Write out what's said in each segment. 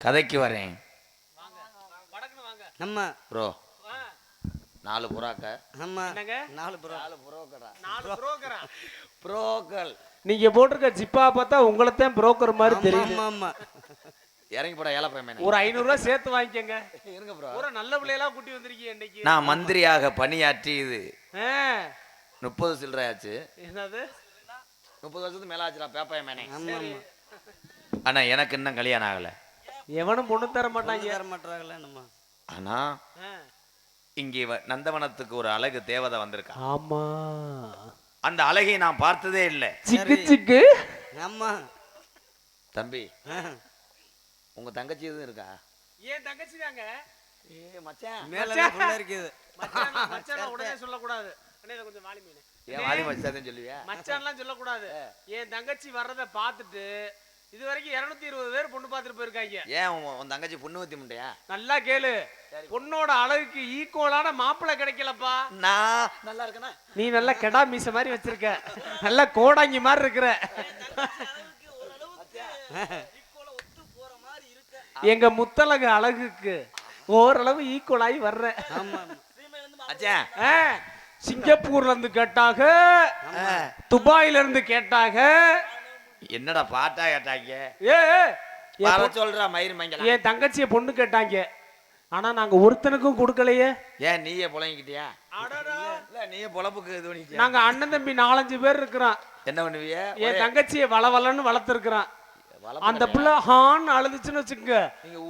கதைக்கு வரேன். நம்ம ப்ரோ நாலு புறாக்க நம்ம நாலு ப்ரோ நாலு புரோக்கடா நாலு புரோக்கரா புரோக்கல் நீங்க போட்டிருக்க ஜிப்பா பார்த்தா உங்களைத்தான் புரோக்கர் மாதிரி தெரியுது. ஆமா ஆமா. இறங்கி போட ஏழை பையன் ஒரு ஐநூறு ரூபாய் சேர்த்து வாங்கிக்கங்க. இருங்க ப்ரோ. ஒரு நல்ல பிள்ளையெல்லாம் கூட்டி வந்திருக்கீங்க இன்னைக்கு. நான் மந்திரியாக பணியாற்றி இது. ஆ, முப்பது சில்லறையாச்சு என்னது? முப்பது வருஷத்துக்கு மேல ஆச்சுடா பேப்பாய மேனே. ஆமா ஆமா. ஆனா எனக்கு இன்னும் கல்யாணம் ஆகல. எவனும் பொண்ணு தர மாட்டாங்க. தர மாட்டாங்களே நம்ம ஆனா. இங்கே வ- நந்தவனத்துக்கு ஒரு அழகு தேவதை வந்திருக்கா. ஆமா. அந்த அழகை நான் பார்த்ததே இல்லை. சிக்கு சிக்கு. ஆமா. தம்பி. உங்க தங்கச்சி எதுவும் இருக்கா? ஏன் தங்கச்சி தாங்க? ஏ மச்சான். மேல இருக்குது. மச்சான் மச்சான் உடனே அண்ணே இதை கொஞ்சம் வாலி மீன். ஏன் வாலி மச்சான் சொல்லுவியா? மச்சான்லாம் சொல்லக்கூடாது. என் தங்கச்சி வர்றதை பார்த்துட்டு இது வரைக்கும் இருநூத்தி இருபது பேர் பொண்ணு பார்த்துட்டு போயிருக்காங்க. ஏன் உன் தங்கச்சி புண்ணு ஊத்தி முண்டையா நல்லா கேளு. பொண்ணோட அழகுக்கு ஈக்குவலான மாப்பிள்ளை கிடைக்கலப்பா. நான் நல்லா இருக்கனா? நீ நல்லா கெடா மீச மாதிரி வச்சிருக்க. நல்லா கோடாங்கி மாதிரி இருக்கிற. எங்க முத்தழகு அழகுக்கு ஓரளவு ஈக்குவல் ஆகி வர்ற. சிங்கப்பூர்ல இருந்து கேட்டாக துபாயில இருந்து கேட்டாக என்னடா பாட்டா கேட்டாங்க? ஏ வர சொல்றா மயிர் மங்கல. என் தங்கச்சிய பொண்ணு கேட்டாங்க. ஆனா நாங்க ஒருத்தனுக்கும் கொடுக்கலையே. ஏன் நீயே புலங்கிட்டியா இல்ல நீயே பொழப்புக்கு இது பண்ணிட்டியா நாங்க அண்ணன் தம்பி நாலஞ்சு பேர் இருக்கிறோம். என்ன பண்ணுவிய? என் தங்கச்சிய வளவலன்னு வளர்த்துருக்குறான் வளர்ப்பு அந்த புள்ள ஹான் அழுதுச்சுன்னு வச்சுக்கோங்க.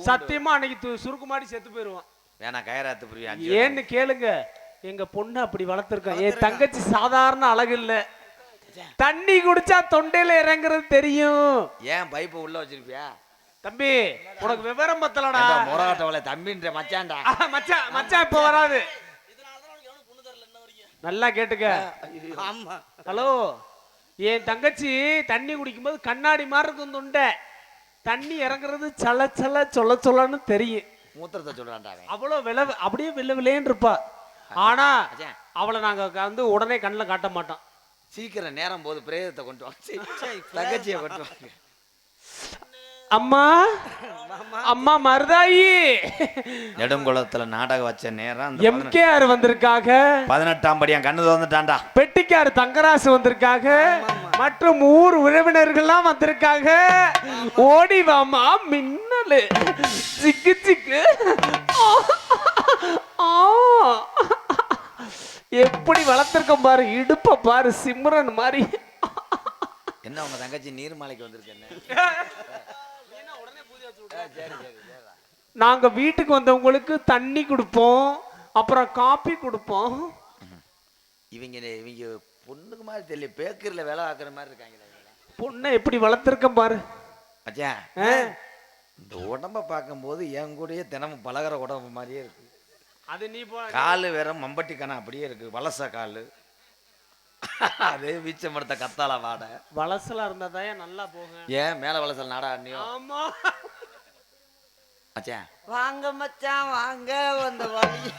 சத்தியமா அன்னைக்கு சுருக்குமாடி செத்து போயிருவான் வேணா கயராத்து புரியா ஏன்னு கேளுங்க. எங்க பொண்ணு அப்படி வளர்த்துருக்கோம் என் தங்கச்சி சாதாரண அழகு இல்ல. தண்ணி குடிச்சா தொண்டையில இறங்குறது தெரியும். ஏன் பைப்பை உள்ள வச்சிருப்பியா? தம்பி உனக்கு விவரம் பத்தலடா. முறகாட்டவளை தம்பின்ற மச்சான்டா? ஆஹா, மச்சான் மச்சான் இப்ப வராது. நல்லா கேட்டுக்க. ஆமா. ஹலோ என் தங்கச்சி தண்ணி குடிக்கும்போது கண்ணாடி மாதிரி இருக்கும் தொண்டை. தண்ணி இறங்குறது சல சல சொல்ல சொல்லன்னு தெரியும். மூத்திரத்தை சொல்றான்டா அவன். அவ்வளோ வில அப்படியே வெள்ள விலையன்னு இருப்பா. ஆனா அவளை நாங்க வந்து உடனே கண்ணில் காட்ட மாட்டோம். சீக்கிரம் நேரம் போது பிரேதத்தை கொண்டு வாங்க. சீ, தங்கச்சியை கொண்டு வாங்க. அம்மா அம்மா மருதாயி. நெடுங்குளத்துல நாடகம் வச்ச நேரம் அந்த எம்கேஆர் வந்திருக்காக. பதினெட்டாம் படி என் கண்ணு தோந்துட்டான்டா பெட்டிக்கார் தங்கராசு வந்திருக்காக. மற்றும் ஊர் உறவினர்கள்லாம் வந்திருக்காங்க ஓடி வாமா மின்னலு. சிக்கு சிக்கு ஆ, ஆ. எப்படி வளர்த்திருக்கோம் பாரு? இடுப்ப பாரு சிம்ரன் மாதிரி. என்ன உங்க தங்கச்சி நீர்மலைக்கு வந்திருக்கு என்ன? சரி சரி சரி நாங்க வீட்டுக்கு வந்தவங்களுக்கு தண்ணி கொடுப்போம் அப்புறம் காப்பி கொடுப்போம். இவங்க இவங்க பொண்ணுக்கு மாதிரி தெரியல பேக்கரியில் வேலை பார்க்குற மாதிரி இருக்காங்களே. இவங்க. பொண்ணை எப்படி வளர்த்திருக்கோம் பாரு. ஆ, இந்த உடம்ப பார்க்கும்போது என் கூடயே தினமும் பழகுற உடம்பு மாதிரியே இருக்கு. அது நீ போ காலு வேற மம்பட்டி கணம் அப்படியே இருக்கு. வலச காலு. அதே வீச்சம் படுத்த கத்தால வாடை. வளசலா இருந்தாதான் நல்லா போகும் ஏன் மேல வலசல் நாடா அண்ணியோ ஆமா. மச்சான் வாங்க மச்சான் வாங்க வந்த வழி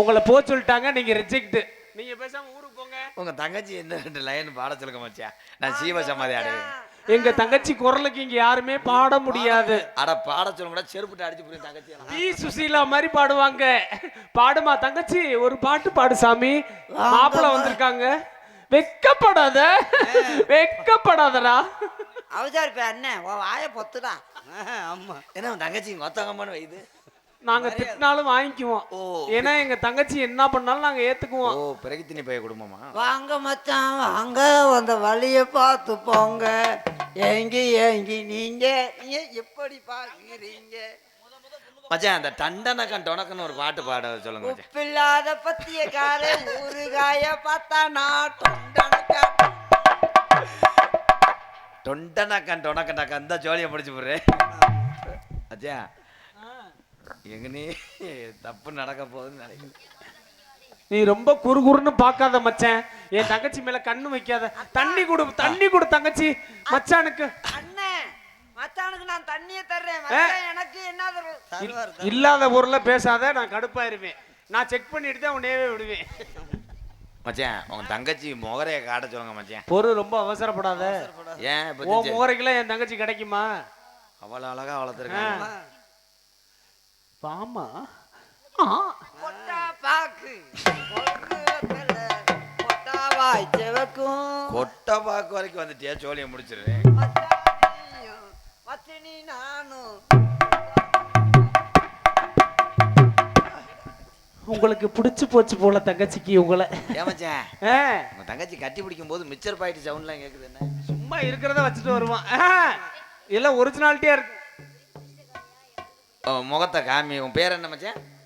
உங்களை போக சொல்லிட்டாங்க நீங்க ரிஜெக்ட் நீங்க பேசாம ஊருக்கு போங்க. உங்க தங்கச்சி என்ன ரெண்டு லைன் பாட சொல்லுங்க மச்சான். நான் சீவ சமாதி அடைவேன் எங்க தங்கச்சி குரலுக்கு இங்க யாருமே பாட முடியாது. அட பாட சொல்லுங்க செருப்புட்டு அடிச்சு புரியும் தங்கச்சி. வி சுசீலா மாதிரி பாடுவாங்க. பாடுமா தங்கச்சி? ஒரு பாட்டு பாடு சாமி. மாப்பிள்ள வந்திருக்காங்க. வெக்கப்படாத. வெக்கப்படாதடா. அவதார் இப்ப உன் வாய பொத்துடா. ஆமா. என்ன தங்கச்சி ஒத்தகம்மான்னு வைது? நாங்க திட்டினாலும் வாங்கிக்குவோம். ஓ ஏன்னா எங்க தங்கச்சி என்ன பண்ணாலும் நாங்க ஓ ஏத்துக்குவோம் பிரகித்தினி பைய குடும்பமா? வாங்க மச்சான் வாங்க. வந்த வழிய பார்த்து போங்க. ஏங்கி ஏங்கி நீங்க எப்படி பாக்குறீங்க மச்சான் அந்த டண்டனக்கன் டொனக்கன்னு ஒரு பாட்டு பாட சொல்லுங்க உப்பில்லாத பத்திய கால ஊறுகாய பார்த்தா நான் தொண்டனுக்கா டொண்டனக்கன் டொனக்கன் அந்த ஜோலியை படிச்சு போடுறேன். மச்சான் எங்க நீ தப்பு நடக்க போகுதுன்னு நினைக்கிறேன். நீ ரொம்ப குறுகுறுன்னு பார்க்காத மச்சான். என் தங்கச்சி மேல கண்ணு வைக்காத. தண்ணி கொடு தண்ணி கொடு தங்கச்சி. மச்சானுக்கு. மச்சானுக்கு நான் தண்ணிய தர்றேன். எனக்கு என்ன இல்லாத ஊர்ல பேசாத நான் கடுப்பாயிருவேன். நான் செக் பண்ணிட்டு தான் உன்னையவே விடுவேன். மச்சான் உங்க தங்கச்சி முகரைய காட்ட சொல்லுங்க மச்சான். பொறு ரொம்ப அவசரப்படாத. ஏன் ஓ முகரைக்கெல்லாம் என் தங்கச்சி கிடைக்குமா? அவ்வளவு அழகா வளர்த்துருக்காங்க. வாமா கொட்டா பாக்கு. கொக்குல கொட்டா வாய் செவக்கும். கொட்டை பாக்கு வரைக்கும் வந்துட்டியா? சோழியை நானும். உங்களுக்கு பிடிச்சு போச்சு போல தங்கச்சிக்கு உங்களை. ஏமாச்சேன் உங்க தங்கச்சி கட்டி பிடிக்கும் போது மிச்சர் பாயிட்டு சவுண்ட்லாம் கேக்குது என்ன? சும்மா இருக்கிறத வச்சுட்டு வருவான். எல்லாம் ஒரிஜினாலிட்டியா இருக்கு. முகத்தை காமி. உன் பேர் என்ன மச்சான்?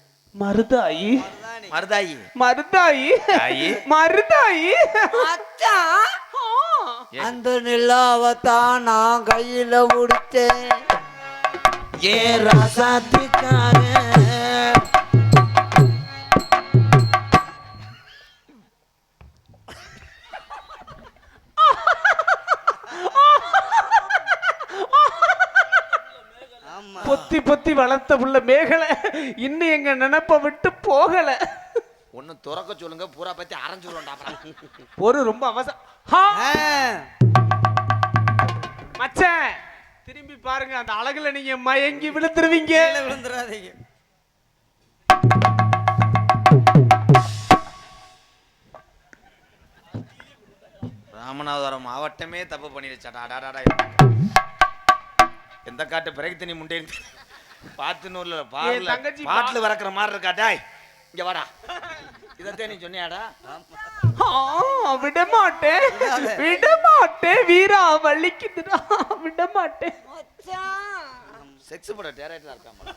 மருதாயி. மருதாயி. மருதாயி. தாயி மருதாயி. மச்சான் ஆ. அந்த நிலாவத்தான் நான் கையில உடித்தேன். ஏன்? ராசாத்திக்காக பொத்தி பொத்தி வளர்த்த புள்ள மேகலை இன்னும் எங்க நினைப்ப விட்டு போகல. ஒன்னு துறக்க சொல்லுங்க பூரா பத்தி அப்புறம் ஒரு ரொம்ப அவசரம். மச்சான் திரும்பி பாருங்க அந்த அழகுல நீங்க மயங்கி விழுந்துருவீங்க. விழுந்துடாதீங்க ராமநாதபுரம் மாவட்டமே தப்பு பண்ணிடுச்சாடா எந்த காட்டு பிறகு தண்ணி முண்டை பார்த்து நூறுல பாடல. தங்கச்சி பாட்டில் வறக்கிற மாதிரி இருக்கா? டாய் இங்க வாடா. இதைத்தான் நீ சொன்னியாடா? ஆ, விடமாட்டேன். விடமாட்டேன். வீரா வலிக்குதுடா விடமாட்டேன். மச்சான் செக்ஸ் பட டேரக்டரா இருக்காம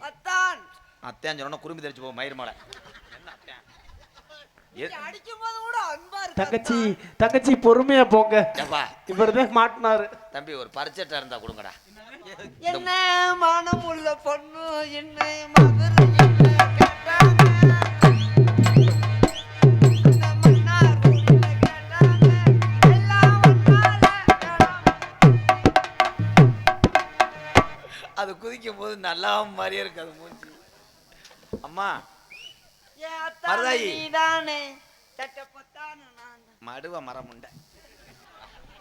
அத்தான். அத்தையான் சொன்னா குறும்பி தெரிச்சு போ மயிர் மாலை என்ன அத்தையான் எ- அடிக்கும் போது கூட அன்பா இருக்கு தங்கச்சி தங்கச்சி பொறுமையா போங்க. இவர்தான் மாட்டினாரு. தம்பி ஒரு பரிச்சட்டா இருந்தா கொடுங்கடா. என்ன மனம் உள்ள பொண்ணு என்னை மதுரை. அது குதிக்கும் போது நல்லா மாதிரியே இருக்கு அது மூஞ்சி. அம்மா மருதாயி. மடுவ மரம் உண்டை.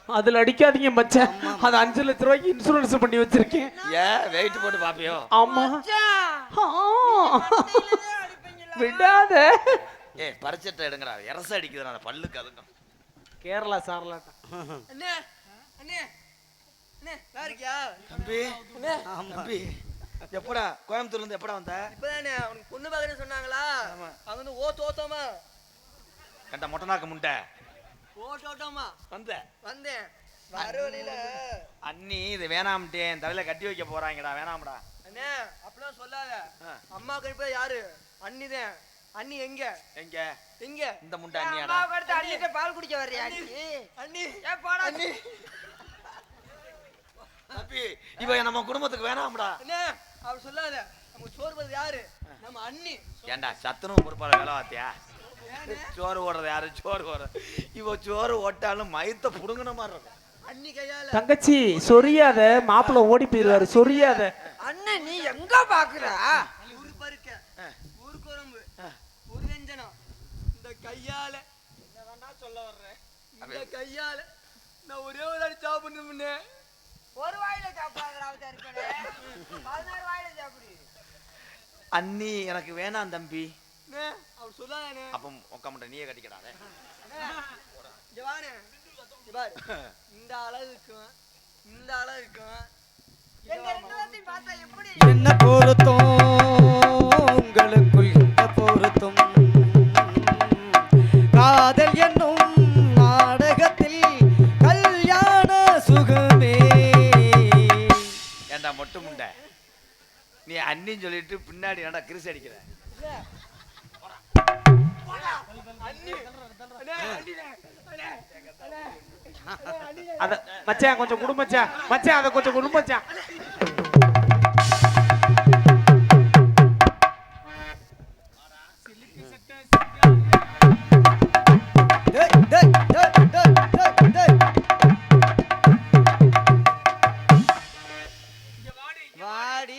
அதுல அடிக்காதீங்க மச்சான் அது அஞ்சு லட்ச ரூபாய்க்கு இன்சூரன்ஸ் பண்ணி வச்சிருக்கேன். ஏன் வெயிட் போட்டு பாப்பியோ. ஆமா? விடாத. ஏ பரிச்சட்டை எடுங்கடா. இரச அடிக்குது நான் பல்லுக்கு அதுக்கும் கேரளா சாரலாட்டம் அண்ணே அண்ணே அண்ணே நல்லா இருக்கியா தம்பி தம்பி. எப்படா? கோயம்புத்தூர்ல இருந்து எப்படா வந்த? இப்பதானே உனக்கு பொண்ணு பார்க்கறேன்னு சொன்னாங்களா? அது வந்து ஓ தோத்தோமா கண்ட மொட்டனாக்க முண்டை. ஓ தோத்தோமா வந்த. வந்தேன். வர வழியில. அண்ணி இது வேணாம்ட்டேன் தலையில கட்டி வைக்க போறாங்கடா வேணாம்டா. அண்ணே அப்படிலாம் சொல்லாத. அம்மா கழிப்பா யாரு? அண்ணிதான். அண்ணி எங்க? எங்க? எங்க? இந்த முண்டை அண்ணியாடா. அம்மாவை அடுத்து அண்ணிட்ட பால் குடிக்க வர்றியா நீ அண்ணி? ஏன் போடா. அண்ணி. தம்பி இவன் நம்ம குடும்பத்துக்கு வேணாம்டா. அண்ணே. அப்படி சொல்லாத. நம்ம சோறு போடுறது யாரு? நம்ம அண்ணி. ஏன்டா சத்துணவு பொறுப்பாளர் வேலை பார்த்தியா? சோறு ஓடுறது யாரு? சோறு ஓடுறது இவ சோறு ஓட்டாலும் மயத்தை புடுங்கின மாதிரி இருக்கும். அண்ணி கையால. தங்கச்சி சொரியாத மாப்பிள்ள ஓடி போயிருவாரு சொரியாத. அண்ணன் நீ எங்க பாக்குற? ஊரு பருக்க ஊரு குழம்பு ஊரு வெஞ்சனம் இந்த கையால. என்ன சொல்ல வர்றேன். இந்த கையால. நான் ஒரே ஒரு அடி சாப்பிடணும்னு ஒரு வாயில சாப்பிடாதடா பதினாறு வாயில சாப்பிடு. அண்ணி எனக்கு வேணாம் தம்பி. அவர் சொல்லாதே அப்ப உட்காமட்ட நீயே கட்டிக்கடாத. இந்த அளவுக்கும் இந்த அளவுக்கும் எங்க ரெண்டு பேர்த்தையும் பார்த்தா எப்படி? என்ன பொருத்தம்? உங்களுக்குள் என்ன பொருத்தம். காதல் என்னும் அண்ணின்னு சொல்லிட்டு பின்னாடி ஏன்டா கிரிசு அடிக்கிற அத மச்சான் கொஞ்சம் குடு மச்சான். மச்சான் அத கொஞ்சம் குடு மச்சான். டேய், டேய், டேய், டேய், டேய்,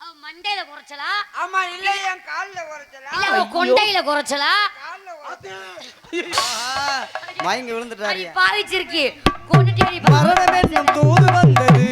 மண்டையில குறைச்சலா? ஆமா இல்ல என் கால்ல குறைச்சலா? இல்ல கொண்டையில குறைச்சலா? மயங்கி விழுந்துட்டாரு பாவிச்சிருக்கி. கொண்டுட்டு வந்தது.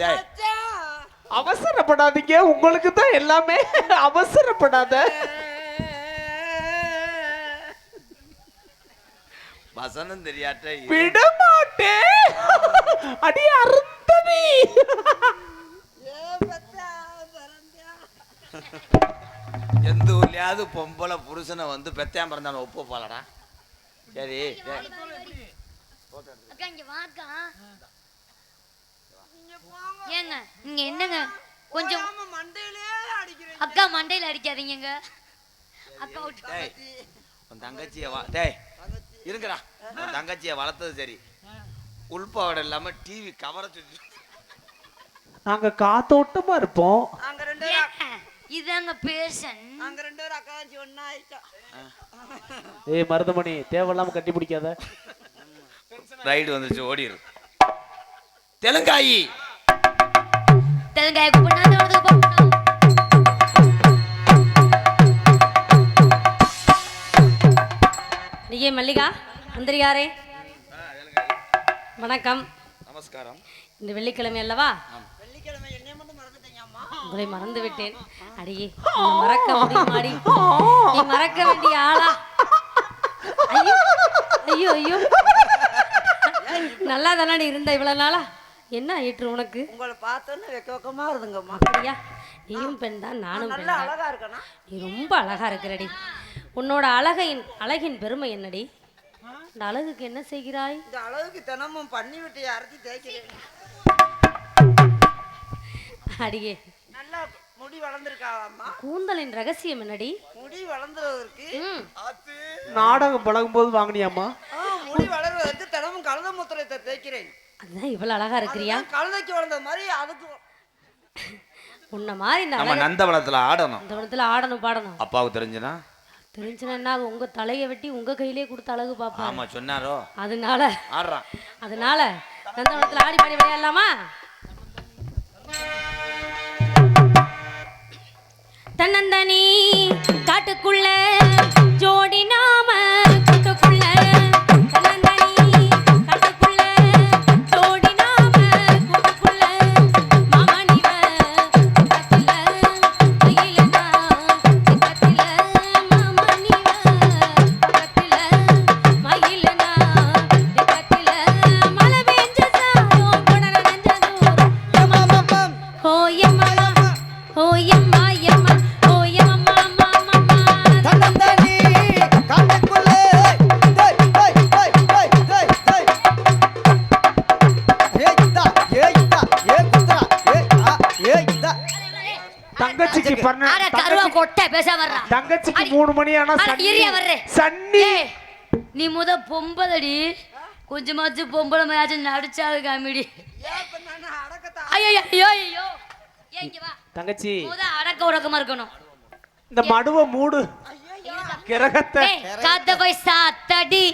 டேய். மச்சான் அவசரப்படாதீங்க. உங்களுக்கு தான் எல்லாமே அவசரப்படாத. வசனம் தெரியாட்ட இரு. விட மாட்டேன் அடி பரந்தியா எந்த ஊர்லயாவது பொம்பளை புருஷனை வந்து பெத்தையாம பிறந்தாலும் ஒப்பு போலடா. சரி. அக்கா இங்க வாக்கா. ஏங்க இங்க என்னங்க? கொஞ்சம் அக்கா மண்டையில அடிக்காதீங்கங்க. அக்கா உன் தங்கச்சியை வா டேய் இருங்கடா. உன் தங்கச்சியை வளர்த்தது சரி. உள்பாவடை இல்லாம டிவி கவரை சுற்றி நாங்க காத்தோட்டமா இருப்போம். இதாங்க பேஷன் நாங்க ரெண்டு பேரும் அக்கா வச்சு ஒண்ணா ஆயிட்டோம். ஏய் மருதமணி தேவையில்லாம கட்டி பிடிக்காத. ரைடு வந்துச்சு ஓடிரு. தெலுங்காயி. தெலுங்காய நீயே மல்லிகா? முந்திரியாரே? வணக்கம். நமஸ்காரம். இந்த வெள்ளிக்கிழமை அல்லவா வெள்ளிக்கிழமை என்னைய மட்டும் மறந்துட்டீங்க அம்மா உங்களை மறந்து விட்டேன் அடியே மறக்க முடியுமாடி? நீ மறக்க வேண்டிய ஆளா? ஐயோ ஐயோ நல்லா தானே இருந்த இவ்வளவு நாளா? என்ன ஆயிற்று உனக்கு? உங்களை பார்த்தோன்னு வெக்க வெக்கமா இருந்துங்கம்மா அப்படியா? நீயும் பெண் தான் நானும் பெண் தான். அழகா இருக்கணும். நீ ரொம்ப அழகா இருக்கிறடி. உன்னோட அழகின் அழகின் பெருமை என்னடி? இந்த அழகுக்கு என்ன செய்கிறாய்? இந்த அளவுக்கு தினமும் பண்ணி விட்டு அரைச்சி தேய்க்கிறேன். அடியே முடி வளர்ந்துருக்காவாம்மா? கூந்தலின் ரகசியம் என்னடி? முடி வளர்ந்துறதற்கு ம். நாடகம் பழகும் போது வாங்கினியாமா முடி வளர்வதற்கு தினமும் கழுத முத்திரத்தை தேய்க்கிறேன். அதுதான் இவ்வளவு அழகா இருக்கிறியா? கழுதைக்கு வளர்ந்த மாதிரி அதுக்கு உன்ன மாதிரி நம்ம நந்தவனத்துல ஆடணும். இந்த இடத்துல ஆடணும் பாடணும். அப்பாவுக்கு தெரிஞ்சுனா? தெரிஞ்சுனா என்ன ஆகும்? உங்க தலையை வெட்டி உங்க கையிலே கொடுத்த அழகு பாப்பா. ஆமா சொன்னாரோ? அதனால ஆடுறான். அதனால நந்தவனத்துல ஆடி பாடி விளையாடலாமா? தன்னந்தனி காட்டுக்குள்ள ஜோடி நாம கூட்டுக்குள்ள மூணு மணி ஆனா சன்னி. நீ முத பொம்பளடி. கொஞ்சமாச்சும் பொம்பளை மேட்ச் நடிச்சாது காமெடி ஐயோ ஐயோ தங்கச்சி. முத அடக்க உடக்கமா இருக்கணும். இந்த மடுவை மூடு. கிரகத்தை. காத்த போய் சாத்தடி.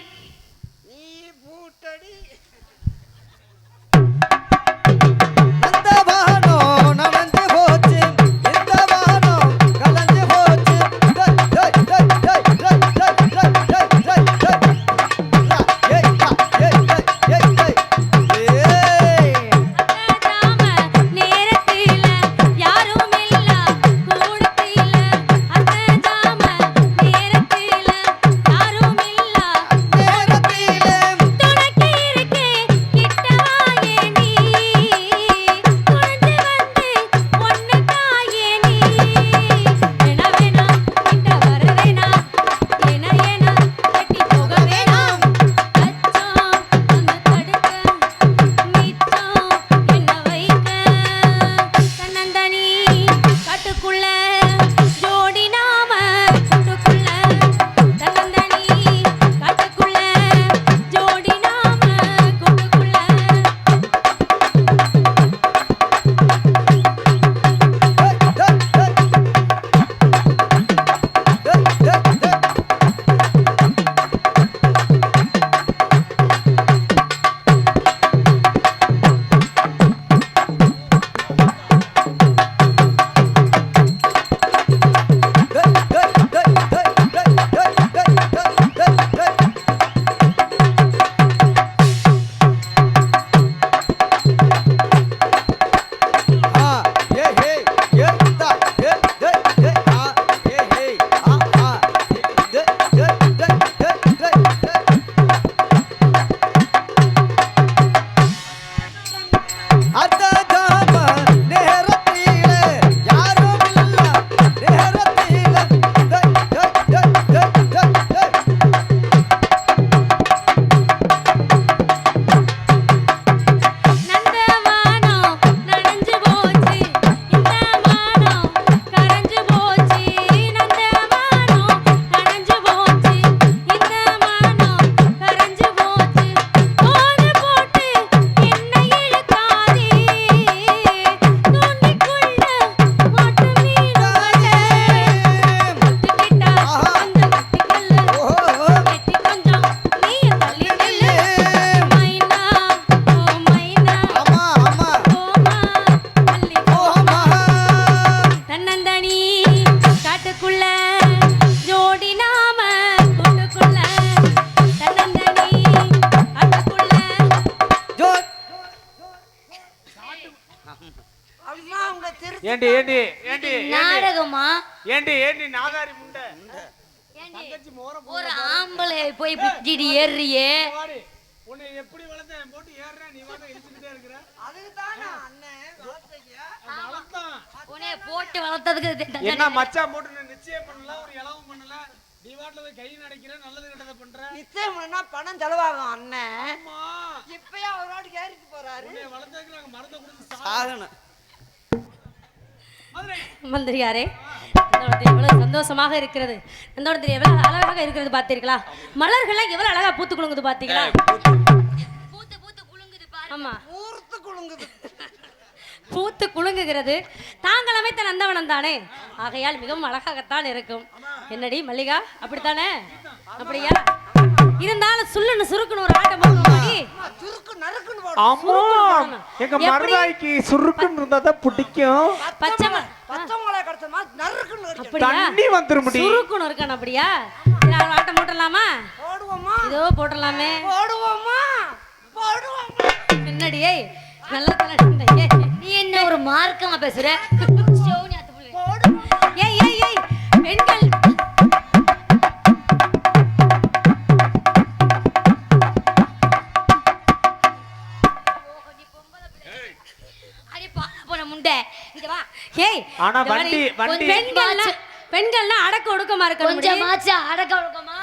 அம்மா உங்க திரு ஏண்டி ஏண்டி ஏண்டி நாடகமா? ஏண்டி ஏண்டி நாதாரி முண்டை? ஏண்டி, தங்கச்சி மோர ஒரு ஆம்பளை போய் பிடிச்சிட்டு ஏறியே உன்னை எப்படி வளர்த்தேன்? போட்டு ஏறுறேன் நீ வந்து இழுத்துக்கிட்டே இருக்கிற. அதுக்கு தானே அண்ணன். வளர்த்தான். உன்னைய போட்டு வளர்த்ததுக்கு. என்ன மச்சான் போட்டு நிச்சயம் பண்ணல ஒரு இளவும் பண்ணல. நீ வாட்டில் போய் கை நடைக்கிற நல்லது கெட்டதை பண்ற. நிச்சயம் பண்ணா பணம் செலவாகும் அண்ணன். அம்மா இப்பயே அவரோட ஏறிட்டு போறாரு. உன்னை வளர்த்ததுக்கு நாங்க மருந்தை கொடுத்து சாகணும். மந்திரியாரே எவ்வளவு சந்தோஷமாக இருக்கிறது. நந்தவனத்தில் எவ்வளவு அழகாக இருக்கிறது பார்த்தீர்களா? மலர்கள்லாம் எவ்வளவு அழகா பூத்து குலுங்குது பார்த்தீங்களா? பூத்து. பூத்து ஆமா. ஊர்த்து குலுங்குது. பூத்து குலுங்குகிறது. தாங்கள் அமைத்த நந்தவனம் தானே? ஆகையால் மிகவும் அழகாகத்தான் இருக்கும். என்னடி மல்லிகா? அப்படித்தானே? அப்படியா? இருந்தாலும் சுள்ளுன்னு சுருக்குன்னு ஒரு ஆட்டம் போடுவோமாடி சுருக்கு நறுக்குன்னு போடும் ஆமா எங்க எப்படி? மருதாய்க்கு சுருக்குன்னு இருந்தா தான் பிடிக்கும். பச்சை பச்சை மிளகா கிடைச்சமா நறுக்குன்னு அடிக்கணும். அப்படியா? தண்ணி வந்துரும் முடி. சுருக்குன்னு இருக்கான் அப்படியா? ஆட்டம் போட்டுடலாமா? போடுவோமா? இதோ போட்டுடலாமே. போடுவோமா? போடுவோமா? என்னடி ஏய் நல்ல தலை நீ என்ன ஒரு மார்க்கமா பேசுற. ஏய் ஏய் ஏய் பெண்கள் ஏய் ஆனா வண்டி- வண்டி- பெண்கள்னா பெண்கள்னா அடக்க ஒடுக்கமா இருக்கணும் கொஞ்சமாச்சு அடக்க ஒடுக்கமா.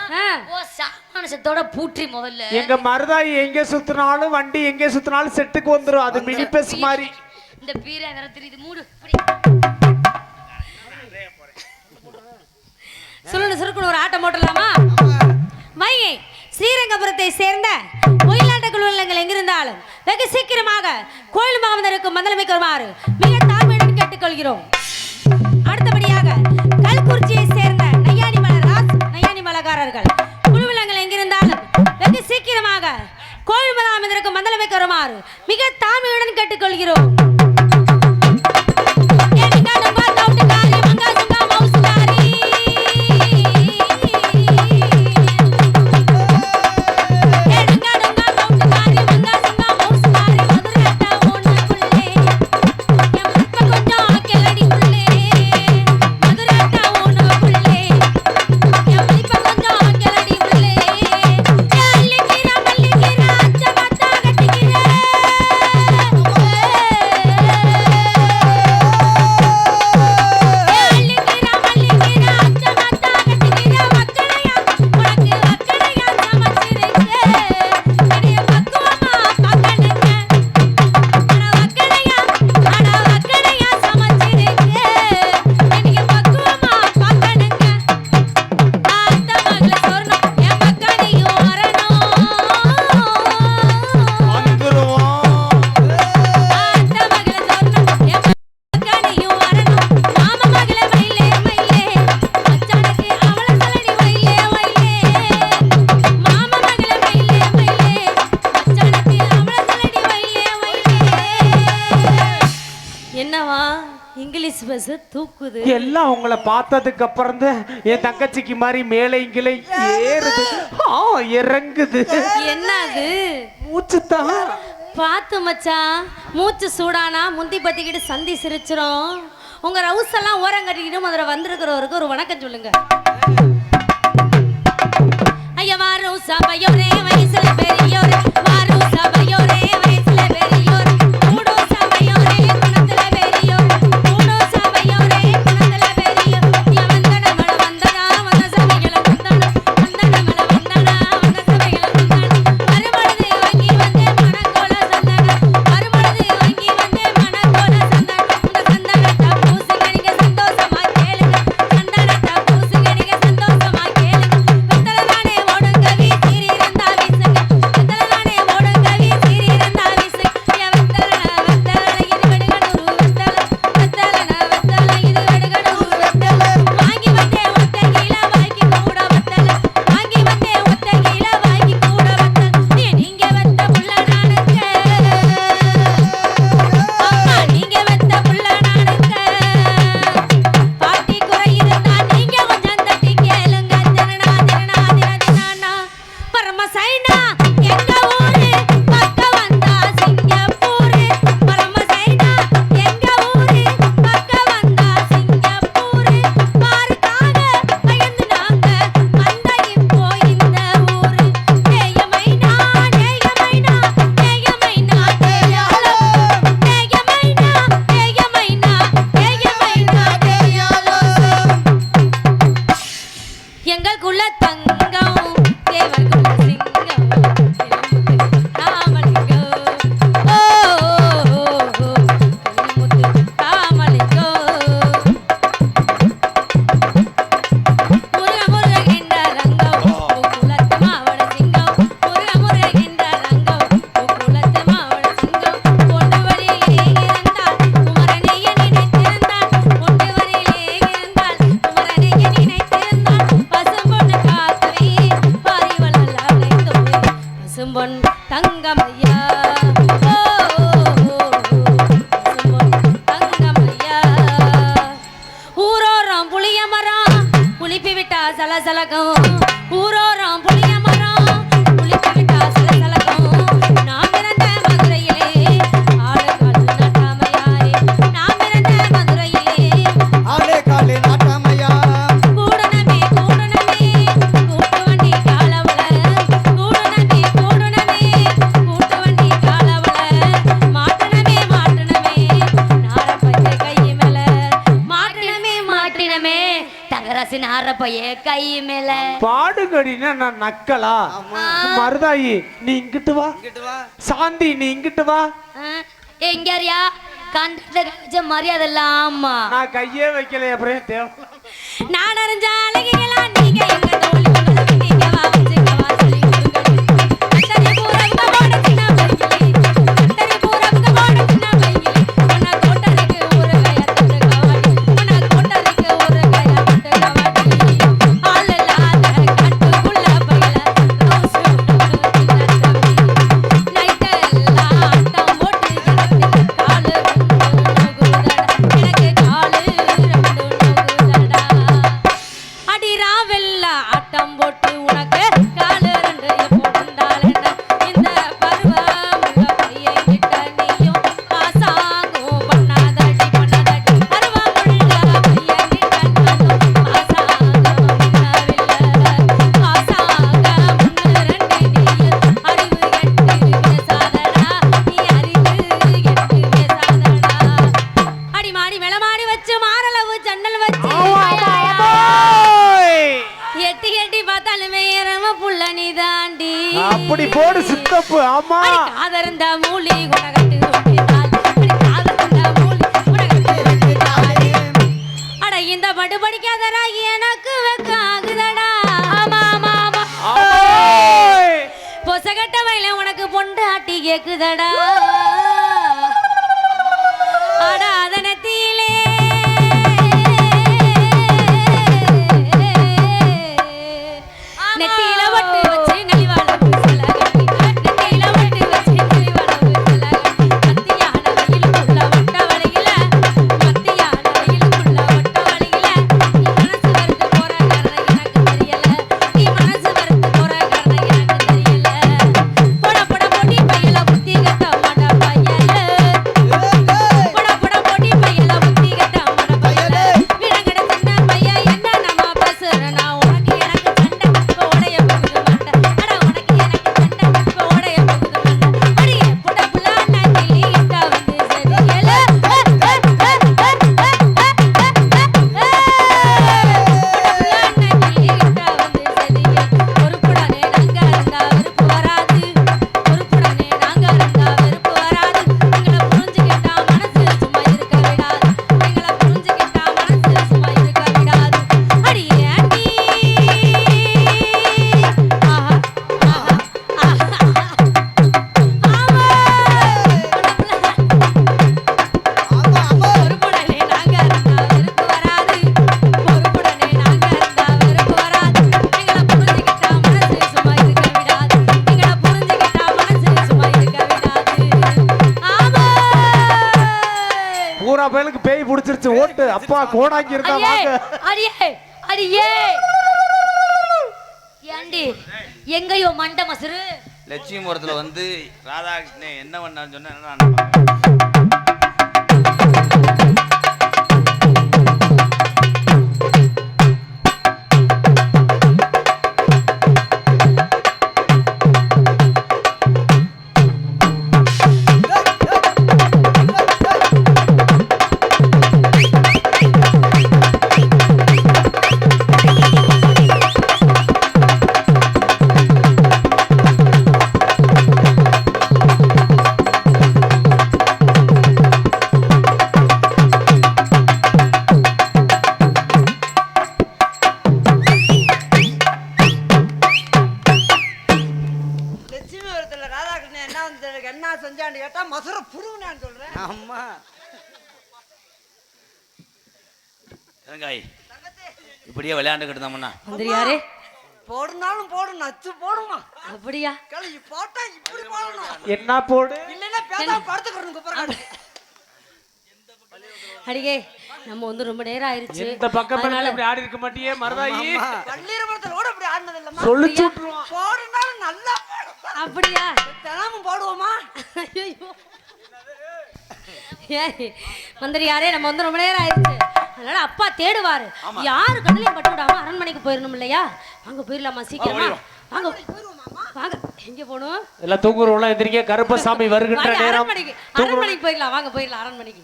ஓ சாமானசத்தோட பூற்றி முதல்ல. எங்க மருதாய் எங்க சுத்தினாலும் வண்டி எங்க சுத்தினாலும் செட்டுக்கு வந்துரும். அது மினி பஸ் மாதிரி. இந்த பீரை வேற தெரியுது. மூடு. சுருண்டு சுருக்குன்னு ஒரு ஆட்டம் போட்டுடலாமா? மையை ஸ்ரீரங்கபுரத்தை சேர்ந்த ஒயிலாட்ட குழுவினங்கள் எங்கிருந்தாலும் வெகு சீக்கிரமாக கோயில் மாமனருக்கு மந்தளமைக்கு வருமாறு மிக தாழ்மையுடன் கேட்டுக்கொள்கிறோம் அடுத்தபடியாக கல்குறிச்சியை சேர்ந்த நையாணி மலர் நையாணி மலகாரர்கள் குழுவிலங்கள் எங்கிருந்தாலும் வெகு சீக்கிரமாக கோயில் மாமனருக்கு வருமாறு மிக தாழ்மையுடன் கேட்டுக்கொள்கிறோம். எல்லாம் உங்களை பார்த்ததுக்கு அப்புறம் தான் என் தங்கச்சிக்கு மாதிரி மேலே இங்கிலே ஏறுது. ஆ இறங்குது. என்னது? மூச்சு தான் பார்த்து மச்சான் மூச்சு சூடானா முந்தி பத்திக்கிட்டு சந்தி சிரிச்சிரும். உங்க ரவுஸ் எல்லாம் ஓரம் கட்டிக்கிட்டு முதல்ல வந்திருக்கிறவருக்கு ஒரு வணக்கம் சொல்லுங்க. ஐயா வாரும் சபையோரே வயசுல எங்களுக்குள்ள தங்கம் தேவர்கள். போய கை மேல. பாடுங்கடினா நான் நக்கலா? மருதாயி நீ இங்கிட்டு வா. சாந்தி நீ இங்கிட்டு வா. எங்கயா? கண்டத்தை மரியாதை இல்ல ஆமா நான் கையே வைக்கல அப்புறம் தேவை? கெட்டவையில உனக்கு பொண்டாட்டி கேக்குதடா. கோடாங்கி இருக்கா வாங்க. அடியே அடியே. ஏண்டி எங்கயோ மண்ட மசுரு லட்சுமிபுரத்துல வந்து ராதாகிருஷ்ணன் என்ன பண்ணான்னு சொன்னா மதுரை புழுவு நான் சொல்றேன். ஆமா. தேங்காய் இப்படியே விளையாண்டுக்கிட்டு இருந்தோம்னா? போடுனாலும் போடு நச்சு போடுமா? அப்படியா? கிளம்பி போட்டா இப்படி போடணும். என்ன போடு? இல்லைன்னா பேசா படுத்துக்கிறதுக்கு போறாங்க அடிகே நம்ம வந்து ரொம்ப நேரம் ஆயிருச்சு. இந்த பக்கம் மேல இப்படி ஆடி இருக்க மாட்டியே மறதாயி கல்லீரமரத்தோட இப்படி ஆடினது இல்ல சொல்லி போடுனாலும் நல்லா அப்படியா தினமும் போடுவோமா ஏய் மந்திரியாரே நம்ம வந்து ரொம்ப நேரம் ஆயிடுச்சு அதனால அப்பா தேடுவாரு யாரு கண்ணிலையும் பட்டு விடாம அரண்மனைக்கு போயிடணும் இல்லையா அங்க போயிடலாமா சீக்கிரமா வாங்க வாங்க எங்க போகணும் எல்லாம் தூங்குறவங்களாம் எதிரிக்க கருப்பசாமி வருகின்ற நேரம் அரண்மனைக்கு அரண்மனைக்கு போயிடலாம் வாங்க போயிடலாம் அரண்மனைக்கு